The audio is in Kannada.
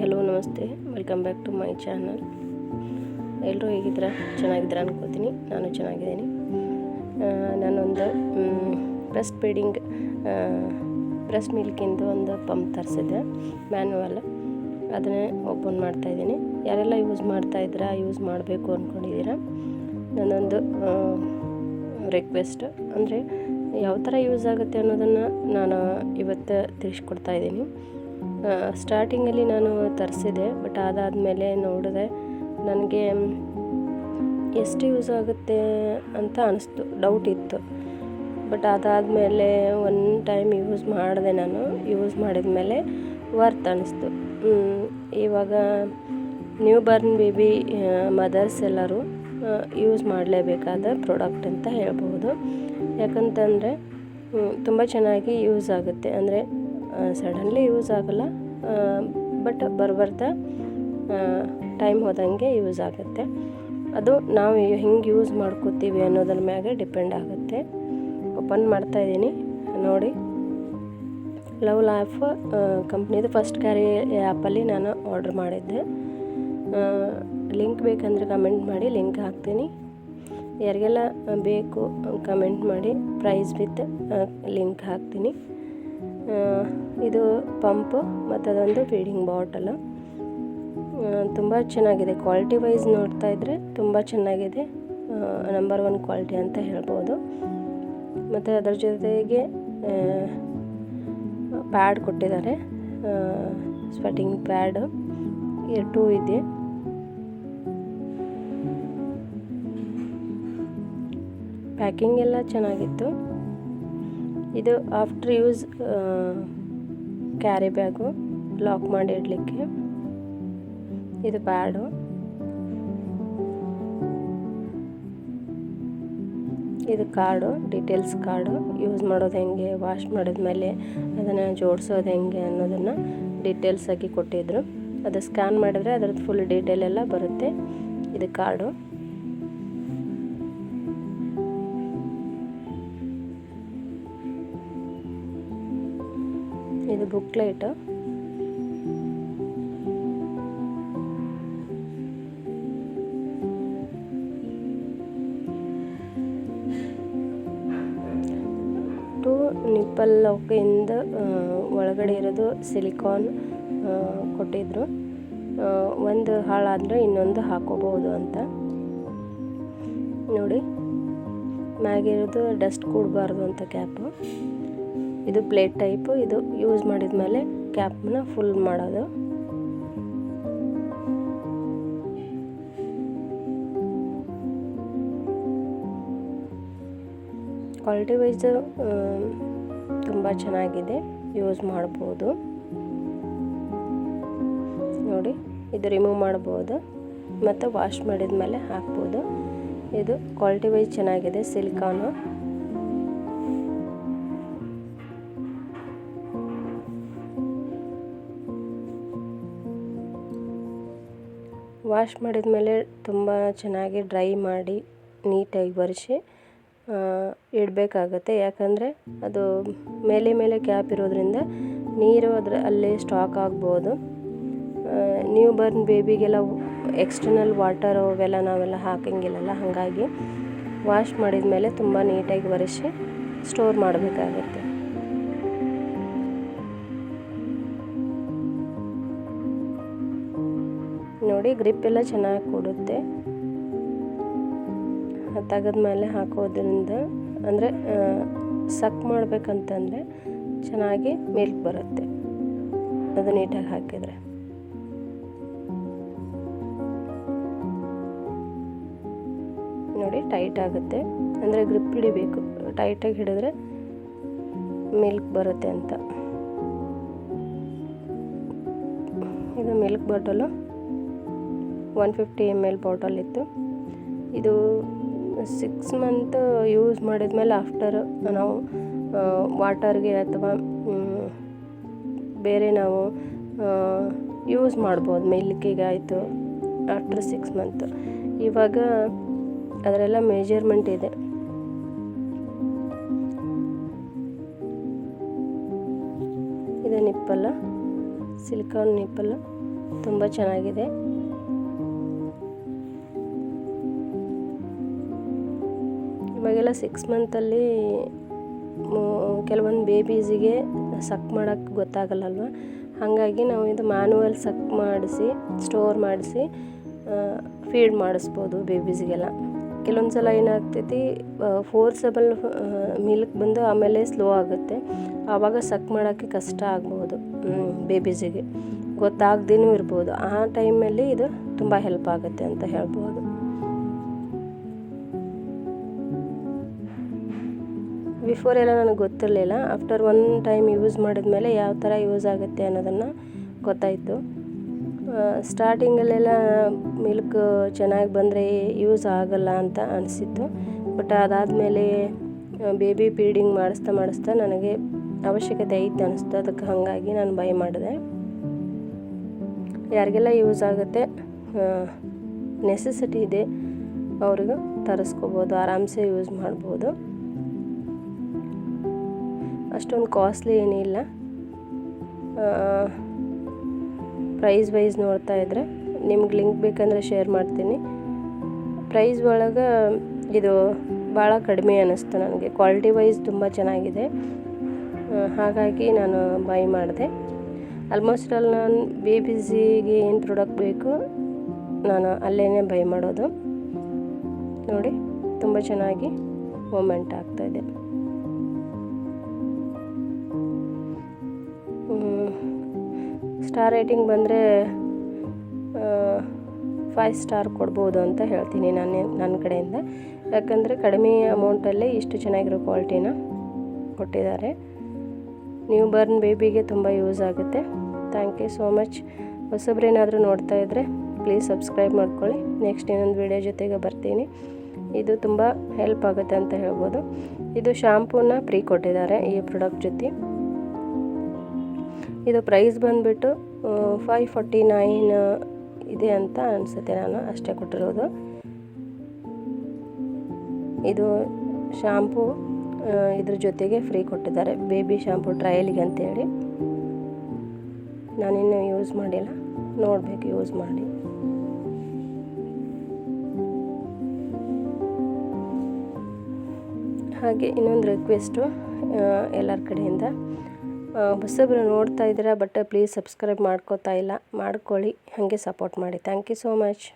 ಹಲೋ, ನಮಸ್ತೆ. Welcome back to my channel ಎಲ್ಲರೂ ಹೇಗಿದ್ದೀರಾ? ಚೆನ್ನಾಗಿದ್ದೀರಾ ಅನ್ಕೋತೀನಿ. ನಾನು ಚೆನ್ನಾಗಿದ್ದೀನಿ. ನಾನೊಂದು ಬ್ರೆಸ್ಟ್ ಫೀಡಿಂಗ್ ಬ್ರೆಸ್ಟ್ ಮಿಲ್ಕಿಂದು ಒಂದು ಪಂಪ್ ತರಿಸಿದ್ದೆ. ಮ್ಯಾನ್ಯುವಲ್ ಅದನ್ನೇ ಓಪನ್ ಮಾಡ್ತಾಯಿದ್ದೀನಿ ಯಾರೆಲ್ಲ ಯೂಸ್ ಮಾಡ್ತಾಯಿದ್ದೀರಾ ಯೂಸ್ ಮಾಡಬೇಕು ಅಂದ್ಕೊಂಡಿದ್ದೀರಾ ನನ್ನೊಂದು ರಿಕ್ವೆಸ್ಟ್ ಅಂದರೆ ಯಾವ ಥರ ಯೂಸ್ ಆಗುತ್ತೆ ಅನ್ನೋದನ್ನು ನಾನು ಇವತ್ತು ತಿಳಿಸ್ಕೊಡ್ತಾ ಇದ್ದೀನಿ. ಸ್ಟಾರ್ಟಿಂಗಲ್ಲಿ ನಾನು ತರಿಸಿದೆ ಬಟ್ ಅದಾದಮೇಲೆ ನೋಡಿದೆ, ನನಗೆ ಎಷ್ಟು ಯೂಸ್ ಆಗುತ್ತೆ ಅಂತ ಅನಿಸ್ತು ಡೌಟ್ ಇತ್ತು. ಬಟ್ ಅದಾದಮೇಲೆ ಒನ್ ಟೈಮ್ ಯೂಸ್ ಮಾಡಿದೆ ನಾನು ಯೂಸ್ ಮಾಡಿದ ಮೇಲೆ ವರ್ತ್ ಅನ್ನಿಸ್ತು ಇವಾಗ ನ್ಯೂ ಬರ್ನ್ ಬೇಬಿ ಮದರ್ಸ್ ಎಲ್ಲರೂ ಯೂಸ್ ಮಾಡಲೇಬೇಕಾದ ಪ್ರಾಡಕ್ಟ್ ಅಂತ ಹೇಳ್ಬೋದು ಯಾಕಂತಂದರೆ ತುಂಬ ಚೆನ್ನಾಗಿ ಯೂಸ್ ಆಗುತ್ತೆ. ಅಂದರೆ ಸಡನ್ಲಿ ಯೂಸ್ ಆಗೋಲ್ಲ. ಬಟ್ ಬರ್ಬರ್ತಾ ಟೈಮ್ ಹೋದಂಗೆ ಯೂಸ್ ಆಗುತ್ತೆ. ಅದು ನಾವು ಹೆಂಗೆ ಯೂಸ್ ಮಾಡ್ಕೋತೀವಿ ಅನ್ನೋದ್ರ ಮ್ಯಾಗೆ ಡಿಪೆಂಡ್ ಆಗುತ್ತೆ. ಓಪನ್ ಮಾಡ್ತಾಯಿದ್ದೀನಿ ನೋಡಿ. ಲವ್ ಲೈಫ್ ಕಂಪ್ನಿದು ಫಸ್ಟ್ ಕ್ಯಾರಿ ಆ್ಯಪಲ್ಲಿ ನಾನು ಆರ್ಡ್ರ್ ಮಾಡಿದ್ದೆ. ಲಿಂಕ್ ಬೇಕಂದರೆ ಕಮೆಂಟ್ ಮಾಡಿ ಲಿಂಕ್ ಹಾಕ್ತೀನಿ. ಯಾರಿಗೆಲ್ಲ ಬೇಕು ಕಮೆಂಟ್ ಮಾಡಿ ಪ್ರೈಸ್ ವಿತ್ ಲಿಂಕ್ ಹಾಕ್ತೀನಿ. ಇದು ಪಂಪ್ ಮತ್ತು ಅದೊಂದು ಫೀಡಿಂಗ್ ಬಾಟಲು. ತುಂಬ ಚೆನ್ನಾಗಿದೆ. ಕ್ವಾಲಿಟಿ ವೈಸ್ ನೋಡ್ತಾ ಇದ್ದರೆ ತುಂಬ ಚೆನ್ನಾಗಿದೆ. ನಂಬರ್ ಒನ್ ಕ್ವಾಲಿಟಿ ಅಂತ ಹೇಳ್ಬೋದು. ಮತ್ತು ಅದರ ಜೊತೆಗೆ ಪ್ಯಾಡ್ ಕೊಟ್ಟಿದ್ದಾರೆ. Sweating pad. ಎರಡು ಇದೆ. ಪ್ಯಾಕಿಂಗ್ ಎಲ್ಲ ಚೆನ್ನಾಗಿತ್ತು. ಇದು after use carry bag lock ಮಾಡಿ ಇಡಲಿಕ್ಕೆ. ಇದು ಬ್ಯಾಡು ಇದು ಕಾರ್ಡು ಡೀಟೇಲ್ಸ್ ಕಾರ್ಡು ಯೂಸ್ ಮಾಡೋದು ಹೆಂಗೆ ವಾಶ್ ಮಾಡಿದ್ಮೇಲೆ ಅದನ್ನು ಜೋಡಿಸೋದು ಹೆಂಗೆ ಅನ್ನೋದನ್ನು ಡೀಟೇಲ್ಸ್ ಆಗಿ ಕೊಟ್ಟಿದ್ದರು ಅದು ಸ್ಕ್ಯಾನ್ ಮಾಡಿದ್ರೆ ಅದ್ರದ್ದು ಫುಲ್ ಡೀಟೇಲ್ ಎಲ್ಲ ಬರುತ್ತೆ. ಇದು ಕಾರ್ಡು ಇದು ಬುಕ್ಲೆಟ್. ಟು ನಿಪ್ಪಲ್ ಇಂದ ಒಳಗಡೆ ಇರೋದು ಸಿಲಿಕಾನ್ ಕೊಟ್ಟಿದ್ರು. ಒಂದು ಹಾಳಾದರೆ ಇನ್ನೊಂದು ಹಾಕೋಬಹುದು ಅಂತ. ನೋಡಿ, ಮ್ಯಾಗಿರೋದು ಡಸ್ಟ್ ಕೂಡಬಾರ್ದು ಅಂತ ಕ್ಯಾಪು. ಇದು ಪ್ಲೇಟ್ ಟೈಪು, ಇದು ಯೂಸ್ ಮಾಡಿದ ಮೇಲೆ ಕ್ಯಾಪ್ನ ಫುಲ್ ಮಾಡೋದು. ಕ್ವಾಲಿಟಿ ವೈಸ್ ತುಂಬ ಚೆನ್ನಾಗಿದೆ, ಯೂಸ್ ಮಾಡ್ಬೋದು. ನೋಡಿ, ಇದು ರಿಮೂವ್ ಮಾಡ್ಬೋದು, ಮತ್ತು ವಾಶ್ ಮಾಡಿದ ಮೇಲೆ ಹಾಕ್ಬೋದು. ಇದು ಕ್ವಾಲಿಟಿ ವೈಸ್ ಚೆನ್ನಾಗಿದೆ, ಸಿಲಿಕಾನು. ವಾಶ್ ಮಾಡಿದ ಮೇಲೆ ತುಂಬ ಚೆನ್ನಾಗಿ ಡ್ರೈ ಮಾಡಿ ನೀಟಾಗಿ ಒರೆಸಿ ಇಡಬೇಕಾಗತ್ತೆ. ಯಾಕಂದರೆ ಅದು ಮೇಲೆ ಮೇಲೆ ಕ್ಯಾಪ್ ಇರೋದ್ರಿಂದ ನೀರು ಅದ್ರ ಅಲ್ಲೇ ಸ್ಟಾಕ್ ಆಗ್ಬೋದು. ನ್ಯೂ ಬರ್ನ್ ಬೇಬಿಗೆಲ್ಲ ಎಕ್ಸ್ಟರ್ನಲ್ ವಾಟರ್ ಅವೆಲ್ಲ ನಾವೆಲ್ಲ ಹಾಕಂಗಿಲ್ಲಲ್ಲ, ಹಾಗಾಗಿ ವಾಶ್ ಮಾಡಿದ ಮೇಲೆ ತುಂಬ ನೀಟಾಗಿ ಒರೆಸಿ ಸ್ಟೋರ್ ಮಾಡಬೇಕಾಗತ್ತೆ. ನೋಡಿ ಗ್ರಿಪ್ ಎಲ್ಲ ಚೆನ್ನಾಗಿ ಕೊಡುತ್ತೆ. ತೆಗೆದ್ಮೇಲೆ ಹಾಕೋದ್ರಿಂದ, ಅಂದರೆ ಸಕ್ ಮಾಡಬೇಕಂತಂದರೆ ಚೆನ್ನಾಗಿ ಮಿಲ್ಕ್ ಬರುತ್ತೆ ಅದು ನೀಟಾಗಿ ಹಾಕಿದರೆ. ನೋಡಿ ಟೈಟ್ ಆಗುತ್ತೆ. ಅಂದರೆ ಗ್ರಿಪ್ ಹಿಡಿಬೇಕು. ಟೈಟಾಗಿ ಹಿಡಿದ್ರೆ ಮಿಲ್ಕ್ ಬರುತ್ತೆ ಅಂತ. ಇದು milk bottle one fifty M L bottle ಇತ್ತು. ಇದು ಸಿಕ್ಸ್ ಮಂತ್ ಯೂಸ್ ಮಾಡಿದ್ಮೇಲೆ ಆಫ್ಟರ್ ನಾವು ವಾಟರ್ಗೆ ಅಥವಾ ಬೇರೆ ನಾವು ಯೂಸ್ ಮಾಡ್ಬೋದು. ಮಿಲ್ಕಿಗೆ ಆಯಿತು ಆಫ್ಟರ್ ಸಿಕ್ಸ್ ಮಂತ್ ಇವಾಗ ಅದರೆಲ್ಲ ಮೆಜರ್ಮೆಂಟ್ ಇದೆ. ಇದು ನಿಪ್ಪಲ್ಲ ಸಿಲಿಕಾನ್ ನಿಪ್ಪಲ್ಲ. ತುಂಬ ಚೆನ್ನಾಗಿದೆ. ಇವಾಗೆಲ್ಲ ಸಿಕ್ಸ್ ಮಂತಲ್ಲಿ ಕೆಲವೊಂದು ಬೇಬೀಸಿಗೆ ಸಕ್ ಮಾಡೋಕ್ಕೆ ಗೊತ್ತಾಗಲ್ಲಲ್ವ? ಹಾಗಾಗಿ ನಾವು ಇದು ಮ್ಯಾನುವಲ್ ಸಕ್ ಮಾಡಿಸಿ ಸ್ಟೋರ್ ಮಾಡಿಸಿ ಫೀಡ್ ಮಾಡಿಸ್ಬೋದು ಬೇಬೀಸ್ಗೆಲ್ಲ ಕೆಲವೊಂದು ಸಲ ಏನಾಗ್ತೈತಿ ಫೋರ್ಸಬಲ್ ಮಿಲ್ಕ್ ಬಂದು ಆಮೇಲೆ ಸ್ಲೋ ಆಗುತ್ತೆ. ಆವಾಗ ಸಕ್ ಮಾಡೋಕ್ಕೆ ಕಷ್ಟ ಆಗ್ಬೋದು ಬೇಬೀಸಿಗೆ ಗೊತ್ತಾಗ್ದೇನೂ ಇರ್ಬೋದು. ಆ ಟೈಮಲ್ಲಿ ಇದು ತುಂಬ ಹೆಲ್ಪ್ ಆಗುತ್ತೆ ಅಂತ ಹೇಳ್ಬೋದು. ಬಿಫೋರ್ ಎಲ್ಲ ನನಗೆ ಗೊತ್ತಿರಲಿಲ್ಲ. ಆಫ್ಟರ್ ಒನ್ ಟೈಮ್ ಯೂಸ್ ಮಾಡಿದ ಮೇಲೆ ಯಾವ ಥರ ಯೂಸ್ ಆಗುತ್ತೆ ಅನ್ನೋದನ್ನು ಗೊತ್ತಾಯಿತು. ಸ್ಟಾರ್ಟಿಂಗಲ್ಲೆಲ್ಲ ಮಿಲ್ಕ್ ಚೆನ್ನಾಗಿ ಬಂದರೆ ಯೂಸ್ ಆಗಲ್ಲ ಅಂತ ಅನಿಸಿತ್ತು. ಬಟ್ ಅದಾದಮೇಲೆ ಬೇಬಿ ಫೀಡಿಂಗ್ ಮಾಡಿಸ್ತಾ ಮಾಡಿಸ್ತಾ ನನಗೆ ಅವಶ್ಯಕತೆ ಐತೆ ಅನಿಸ್ತು. ಅದಕ್ಕೆ ಹಾಗಾಗಿ ನಾನು ಬೈ ಮಾಡಿದೆ. ಯಾರಿಗೆಲ್ಲ ಯೂಸ್ ಆಗುತ್ತೆ ನೆಸೆಸಿಟಿ ಇದೆ, ಅವ್ರಿಗೂ ತರಿಸ್ಕೋಬೋದು, ಆರಾಮ್ಸೆ ಯೂಸ್ ಮಾಡ್ಬೋದು. ಅಷ್ಟೊಂದು ಕಾಸ್ಟ್ಲಿ ಏನಿಲ್ಲ ಪ್ರೈಸ್ ವೈಸ್ ನೋಡ್ತಾ ಇದ್ದರೆ ನಿಮ್ಗೆ ಲಿಂಕ್ ಬೇಕಂದರೆ ಶೇರ್ ಮಾಡ್ತೀನಿ. ಪ್ರೈಸ್ ಒಳಗೆ ಇದು ಭಾಳ ಕಡಿಮೆ ಅನ್ನಿಸ್ತು ನನಗೆ. ಕ್ವಾಲಿಟಿ ವೈಸ್ ತುಂಬ ಚೆನ್ನಾಗಿದೆ. ಹಾಗಾಗಿ ನಾನು ಬೈ ಮಾಡಿದೆ. ಆಲ್ಮೋಸ್ಟ್ ಆಲ್ ನಾನು ಬೇಬೀಸಿಗೆ ಏನು ಪ್ರಾಡಕ್ಟ್ ಬೇಕು ನಾನು ಅಲ್ಲೇ ಬೈ ಮಾಡೋದು. ನೋಡಿ, ತುಂಬ ಚೆನ್ನಾಗಿ ಮೂಮೆಂಟ್ ಆಗ್ತಾಯಿದೆ ಸ್ಟಾರ್ ರೇಟಿಂಗ್ ಬಂದರೆ ಫೈವ್ ಸ್ಟಾರ್ ಕೊಡ್ಬೋದು ಅಂತ ಹೇಳ್ತೀನಿ ನಾನು ನನ್ನ ಕಡೆಯಿಂದ. ಯಾಕಂದರೆ ಕಡಿಮೆ ಅಮೌಂಟಲ್ಲೇ ಇಷ್ಟು ಚೆನ್ನಾಗಿರೋ ಕ್ವಾಲಿಟಿನ ಕೊಟ್ಟಿದ್ದಾರೆ. ನ್ಯೂ ಬರ್ನ್ ಬೇಬಿಗೆ ತುಂಬ ಯೂಸ್ ಆಗುತ್ತೆ. ಥ್ಯಾಂಕ್ ಯು ಸೋ ಮಚ್ ಹೊಸಬ್ರೇನಾದರೂ ನೋಡ್ತಾ ಇದ್ದರೆ ಪ್ಲೀಸ್ ಸಬ್ಸ್ಕ್ರೈಬ್ ಮಾಡ್ಕೊಳ್ಳಿ. ನೆಕ್ಸ್ಟ್ ಇನ್ನೊಂದು ವಿಡಿಯೋ ಜೊತೆಗೆ ಬರ್ತೀನಿ. ಇದು ತುಂಬ ಹೆಲ್ಪ್ ಆಗುತ್ತೆ ಅಂತ ಹೇಳ್ಬೋದು. ಇದು ಶಾಂಪೂನ ಫ್ರೀ ಕೊಟ್ಟಿದ್ದಾರೆ ಈ ಪ್ರಾಡಕ್ಟ್ ಜೊತೆ. ಇದು ಪ್ರೈಸ್ ಬಂದುಬಿಟ್ಟು ಫೈವ್ ಫಾರ್ಟಿ ನೈನ್ ಇದೆ ಅಂತ ಅನಿಸುತ್ತೆ ನಾನು, ಅಷ್ಟೇ ಕೊಟ್ಟಿರೋದು. ಇದು ಶಾಂಪೂ ಇದ್ರ ಜೊತೆಗೆ ಫ್ರೀ ಕೊಟ್ಟಿದ್ದಾರೆ ಬೇಬಿ ಶಾಂಪು ಟ್ರಯಲಿಗೆ ಅಂತೇಳಿ. ನಾನಿನ್ನೂ ಯೂಸ್ ಮಾಡಿಲ್ಲ, ನೋಡಬೇಕು ಯೂಸ್ ಮಾಡಿ. ಹಾಗೆ ಇನ್ನೊಂದು ರಿಕ್ವೆಸ್ಟು ಎಲ್ಲರ ಕಡೆಯಿಂದ. ಹೊಸಬ್ರು ನೋಡ್ತಾ ಇದ್ದೀರಾ, ಬಟ್ ಪ್ಲೀಸ್ ಸಬ್ಸ್ಕ್ರೈಬ್ ಮಾಡ್ಕೋತಾ ಇಲ್ಲ. ಮಾಡ್ಕೊಳ್ಳಿ, ಹಾಗೆ ಸಪೋರ್ಟ್ ಮಾಡಿ. Thank you so much